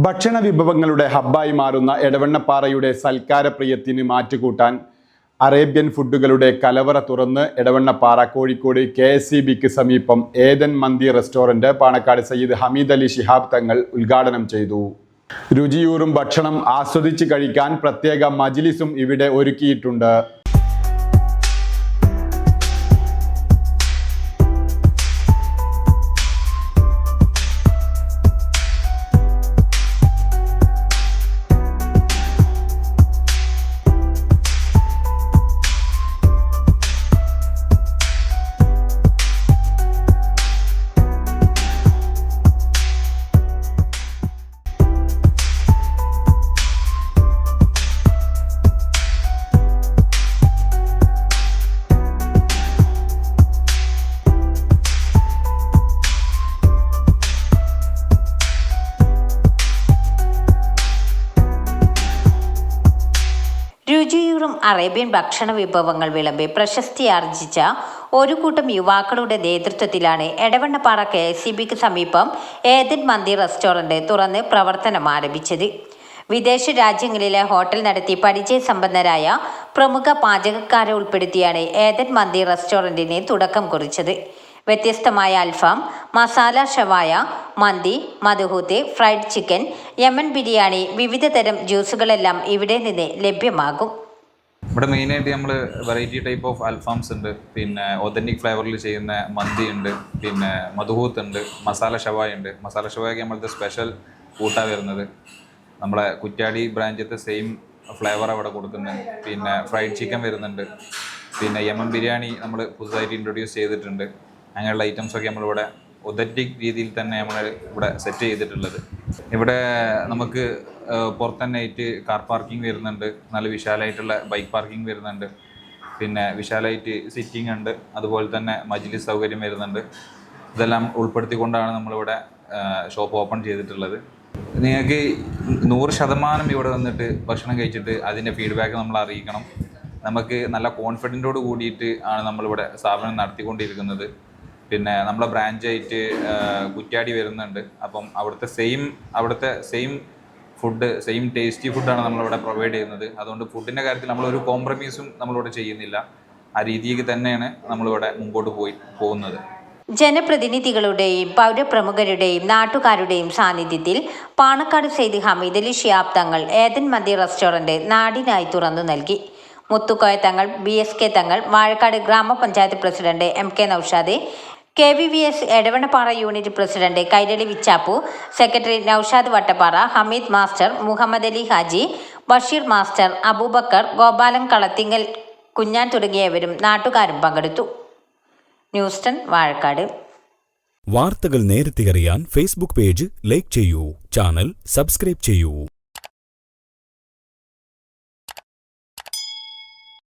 ഭക്ഷണ വിഭവങ്ങളുടെ ഹബ്ബായി മാറുന്ന എടവണ്ണപ്പാറയുടെ സൽക്കാരപ്രിയത്തിന് മാറ്റുകൂട്ടാൻ അറേബ്യൻ ഫുഡുകളുടെ കലവറ തുറന്ന് Edavannappara Kozhikode K S C ബിക്ക് സമീപം ഏതൻ മന്തി റെസ്റ്റോറന്റ് പാണക്കാട് സയ്യിദ് ഹമീദ് അലി ശിഹാബ് തങ്ങൾ ഉദ്ഘാടനം ചെയ്തു. രുചിയൂറും ഭക്ഷണം ആസ്വദിച്ച് കഴിക്കാൻ പ്രത്യേക മജിലിസും ഇവിടെ ഒരുക്കിയിട്ടുണ്ട്. രുചിയൂറും അറേബ്യൻ ഭക്ഷണ വിഭവങ്ങൾ വിളമ്പി പ്രശസ്തിയാർജിച്ച ഒരു കൂട്ടം യുവാക്കളുടെ നേതൃത്വത്തിലാണ് എടവണ്ണപ്പാറ കെ എസ് സി ബിക്ക് സമീപം ഏതൻ മന്തി റെസ്റ്റോറന്റ് തുറന്ന് പ്രവർത്തനം ആരംഭിച്ചത്. വിദേശ രാജ്യങ്ങളിലെ ഹോട്ടൽ നടത്തി പരിചയ സമ്പന്നരായ പ്രമുഖ പാചകക്കാരെ ഉൾപ്പെടുത്തിയാണ് ഏതൻ മന്തി റെസ്റ്റോറന്റിന് തുടക്കം കുറിച്ചത്. വ്യത്യസ്തമായ അൽഫാം മസാല ഷവായ മന്തി മധുഹൂത്ത് ഫ്രൈഡ് ചിക്കൻ യമൻ ബിരിയാണി വിവിധതരം ജ്യൂസുകളെല്ലാം ഇവിടെ നിന്ന് ലഭ്യമാകും. ഇവിടെ മെയിനായിട്ട് നമ്മൾ വെറൈറ്റി ടൈപ്പ് ഓഫ് അൽഫാംസ് ഉണ്ട്. പിന്നെ ഒതന്റിക് ഫ്ലേവറിൽ ചെയ്യുന്ന മന്തി ഉണ്ട്. പിന്നെ മധുഹൂത്ത് ഉണ്ട്. മസാല ഷവായ ഉണ്ട്. മസാല ഷവായ നമ്മളത്തെ സ്പെഷ്യൽ കൂട്ടാണ് വരുന്നത്. നമ്മളെ കുറ്റാടി ബ്രാഞ്ചത്തെ സെയിം ഫ്ലേവർ അവിടെ കൊടുക്കുന്നത് പിന്നെ ഫ്രൈഡ് ചിക്കൻ വരുന്നുണ്ട്. പിന്നെ യമൻ ബിരിയാണി നമ്മൾ പുതുതായിട്ട് ഇൻട്രൊഡ്യൂസ് ചെയ്തിട്ടുണ്ട്. അങ്ങനെയുള്ള ഐറ്റംസൊക്കെ നമ്മളിവിടെ ഒതന്റിക് രീതിയിൽ തന്നെ നമ്മൾ ഇവിടെ സെറ്റ് ചെയ്തിട്ടുള്ളത്. ഇവിടെ നമുക്ക് പുറത്തന്നെയായിട്ട് കാർ പാർക്കിംഗ് വരുന്നുണ്ട്. നല്ല വിശാലമായിട്ടുള്ള ബൈക്ക് പാർക്കിംഗ് വരുന്നുണ്ട്. പിന്നെ വിശാലമായിട്ട് സിറ്റിംഗ് ഉണ്ട്. അതുപോലെ തന്നെ മജ്ലിസ് സൗകര്യം വരുന്നുണ്ട്. ഇതെല്ലാം ഉൾപ്പെടുത്തിക്കൊണ്ടാണ് നമ്മളിവിടെ ഷോപ്പ് ഓപ്പൺ ചെയ്തിട്ടുള്ളത്. നിങ്ങൾക്ക് നൂറ് ശതമാനം ഇവിടെ വന്നിട്ട് ഭക്ഷണം കഴിച്ചിട്ട് അതിന്റെ ഫീഡ്ബാക്ക് നമ്മൾ അറിയിക്കണം. നമുക്ക് നല്ല കോൺഫിഡന്റോട് കൂടിയിട്ട് ആണ് നമ്മളിവിടെ സ്ഥാപനം നടത്തിക്കൊണ്ടിരിക്കുന്നത്. പിന്നെ നമ്മളെ ബ്രാഞ്ചായിട്ട് കുറ്റ്യാടി വരുന്നുണ്ട്. അപ്പം അവിടുത്തെ സെയിം അവിടുത്തെ സെയിം ഫുഡ് സെയിം ടേസ്റ്റി ഫുഡാണ് നമ്മളിവിടെ പ്രൊവൈഡ് ചെയ്യുന്നത്. അതുകൊണ്ട് ഫുഡിന്റെ കാര്യത്തിൽ നമ്മളൊരു കോംപ്രമൈസും നമ്മളിവിടെ ചെയ്യുന്നില്ല. ആ രീതിക്ക് തന്നെയാണ് നമ്മളിവിടെ മുമ്പോട്ട് പോയി പോകുന്നത്. ജനപ്രതിനിധികളുടെയും പൗരപ്രമുഖരുടെയും നാട്ടുകാരുടെയും സാന്നിധ്യത്തിൽ പാണക്കാട് സെയ്ദ് ഹമീദ് അലി ഷിയാബ് തങ്ങൾ ഏതൻ മന്തി റെസ്റ്റോറന്റ് നാടിനായി തുറന്നു നൽകി. Muthukoya Thangal B S K Thangal Vazhakkad ഗ്രാമപഞ്ചായത്ത് president M K Noushad K V V S Edavannappara unit president Kairali Vichappu secretary Noushad Vattappara Hameed master Muhammad Ali Haji Basheer master Abubakar Gopalan Kalathingal Kunhan തുടങ്ങിയവരും നാട്ടുകാരും പങ്കെടുത്തു. ന്യൂസ്റ്റൺ വാഴക്കാട്. വാർത്തകൾ നേരത്തെ അറിയാൻ ഫേസ്ബുക്ക് പേജ് ലൈക്ക് ചെയ്യൂ channel subscribe ചെയ്യൂ.